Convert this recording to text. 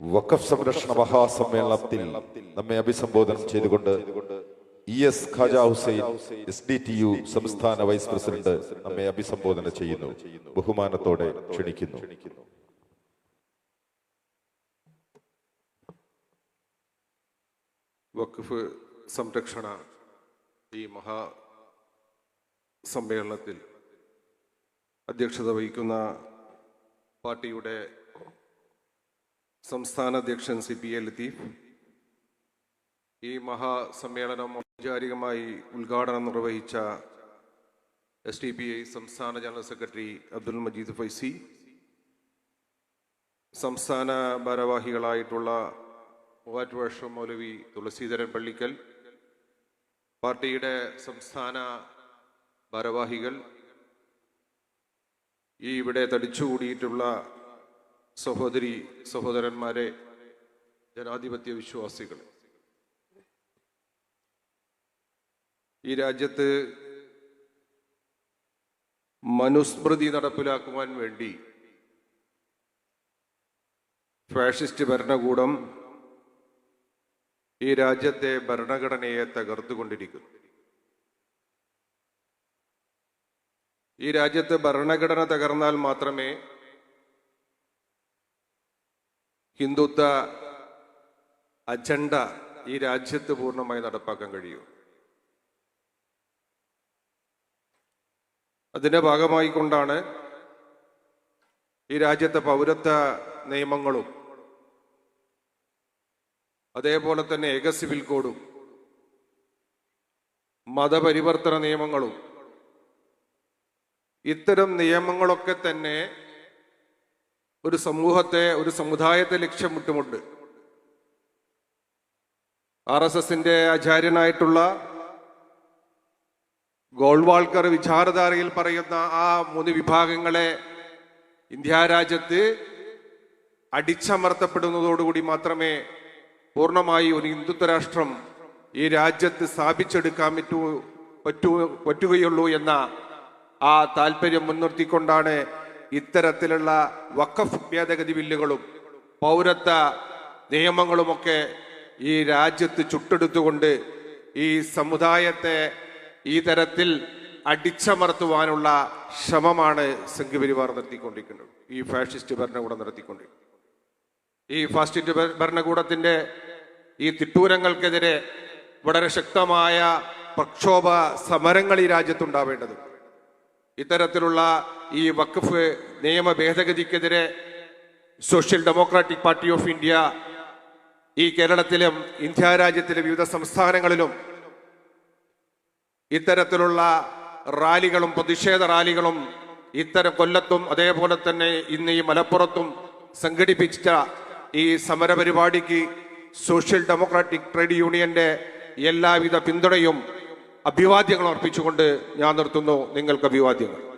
വഖഫ് സംരക്ഷണ മഹാസമ്മേളനത്തിൽ നമ്മെ അഭിസംബോധന ചെയ്തുകൊണ്ട് E S Khaja Hussain S D T U സംസ്ഥാന വൈസ് പ്രസിഡന്റ് നമ്മെ അഭിസംബോധന ചെയ്യുന്നു. ബഹുമാനത്തോടെ ക്ഷണിക്കുന്നു. വഖഫ് സംരക്ഷണ ഈ മഹാ സമ്മേളനത്തിൽ അധ്യക്ഷത വഹിക്കുന്ന പാർട്ടിയുടെ സംസ്ഥാന അധ്യക്ഷൻ സി പി എ ലത്തീഫ്. ഈ മഹാസമ്മേളനം ഔപചാരികമായി ഉദ്ഘാടനം നിർവഹിച്ച എസ് ടി പി ഐ സംസ്ഥാന ജനറൽ സെക്രട്ടറി അബ്ദുൽ മജീദ് ഫൈസി. സംസ്ഥാന ഭാരവാഹികളായിട്ടുള്ള മൂവാറ്റുപുഴ മൗലവി തുളസീധരൻ പള്ളിക്കൽ പാർട്ടിയുടെ സംസ്ഥാന ഭാരവാഹികൾ ഈ ഇവിടെ തടിച്ചുകൂടിയിട്ടുള്ള സഹോദരി സഹോദരന്മാരെ ജനാധിപത്യ വിശ്വാസികൾ ഈ രാജ്യത്ത് മനുസ്മൃതി നടപ്പിലാക്കുവാൻ വേണ്ടി ഫാഷിസ്റ്റ് ഭരണകൂടം ഈ രാജ്യത്തെ ഭരണഘടനയെ തകർത്തുകൊണ്ടിരിക്കുന്നു. ഈ രാജ്യത്ത് ഭരണഘടന തകർന്നാൽ മാത്രമേ ഹിന്ദുത്വ അജണ്ട ഈ രാജ്യത്ത് പൂർണമായി നടപ്പാക്കാൻ കഴിയൂ. അതിന്റെ ഭാഗമായി കൊണ്ടാണ് ഈ രാജ്യത്തെ പൗരത്വ നിയമങ്ങളും അതേപോലെ തന്നെ ഏക സിവിൽ കോഡും മതപരിവർത്തന നിയമങ്ങളും ഇത്തരം നിയമങ്ങളൊക്കെ തന്നെ ഒരു സമൂഹത്തെ ഒരു സമുദായത്തെ ലക്ഷ്യമിട്ടുമുണ്ട് ആർ എസ് എസിന്റെ ആചാര്യനായിട്ടുള്ള ഗോൾവാൾക്കർ വിചാരധാരയിൽ പറയുന്ന ആ മൂന്ന് വിഭാഗങ്ങളെ ഇന്ത്യ രാജ്യത്ത് അടിച്ചമർത്തപ്പെടുന്നതോടുകൂടി മാത്രമേ പൂർണമായി ഒരു ഹിന്ദുത്വ രാഷ്ട്രം ഈ രാജ്യത്ത് സ്ഥാപിച്ചെടുക്കാൻ പറ്റൂ പറ്റൂ പറ്റുകയുള്ളൂ എന്ന ആ താല്പര്യം മുൻനിർത്തിക്കൊണ്ടാണ് ഇത്തരത്തിലുള്ള വഖഫ് ഭേദഗതി ബില്ലുകളും പൗരത്വ നിയമങ്ങളുമൊക്കെ ഈ രാജ്യത്ത് ചുട്ടെടുത്തുകൊണ്ട് ഈ സമുദായത്തെ ഈ തരത്തിൽ അടിച്ചമർത്തുവാനുള്ള ശ്രമമാണ് സംഘപരിവാർ നടത്തിക്കൊണ്ടിരിക്കുന്നത്. ഈ ഫാഷിസ്റ്റ് ഭരണകൂടം നടത്തിക്കൊണ്ടിരിക്കുന്നത്. ഈ ഫാസിസ്റ്റ് ഭരണകൂടത്തിന്റെ ഈ തിട്ടൂരങ്ങൾക്കെതിരെ വളരെ ശക്തമായ പ്രക്ഷോഭ സമരങ്ങൾ ഈ രാജ്യത്തുണ്ടാവേണ്ടതുണ്ട്. ഇത്തരത്തിലുള്ള ഈ വഖഫ് നിയമ ഭേദഗതിക്കെതിരെ social democratic party of India ഈ കേരളത്തിലും ഇന്ത്യ രാജ്യത്തിലെ വിവിധ സംസ്ഥാനങ്ങളിലും ഇത്തരത്തിലുള്ള റാലികളും പ്രതിഷേധ റാലികളും ഇത്തരം കൊല്ലത്തും അതേപോലെ തന്നെ ഇന്ന് ഈ മലപ്പുറത്തും സംഘടിപ്പിച്ച ഈ സമരപരിപാടിക്ക് സോഷ്യൽ ഡെമോക്രാറ്റിക് ട്രേഡ് യൂണിയന്റെ എല്ലാവിധ പിന്തുണയും അഭിവാദ്യങ്ങളും അർപ്പിച്ചുകൊണ്ട് ഞാൻ നിർത്തുന്നു. നിങ്ങൾക്ക് അഭിവാദ്യങ്ങൾ.